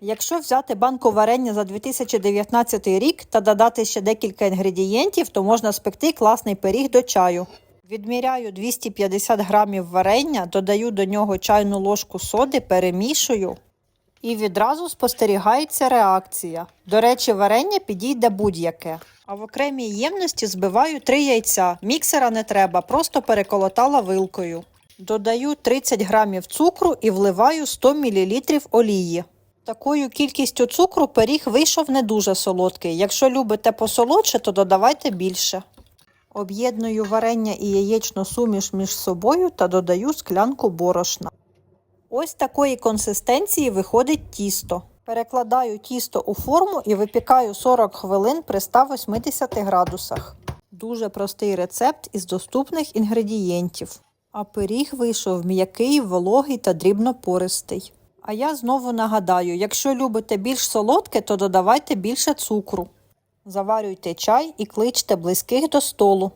Якщо взяти банку варення за 2019 рік та додати ще декілька інгредієнтів, то можна спекти класний пиріг до чаю. Відміряю 250 грамів варення, додаю до нього чайну ложку соди, перемішую. І відразу спостерігається реакція. До речі, варення підійде будь-яке. А в окремій ємності збиваю 3 яйця. Міксера не треба, просто переколотала вилкою. Додаю 30 грамів цукру і вливаю 100 мл олії. Такою кількістю цукру пиріг вийшов не дуже солодкий. Якщо любите посолодше, то додавайте більше. Об'єдную варення і яєчну суміш між собою та додаю склянку борошна. Ось такої консистенції виходить тісто. Перекладаю тісто у форму і випікаю 40 хвилин при 180 градусах. Дуже простий рецепт із доступних інгредієнтів. А пиріг вийшов м'який, вологий та дрібнопористий. А я знову нагадаю: якщо любите більш солодке, то додавайте більше цукру. Заварюйте чай і кличте близьких до столу.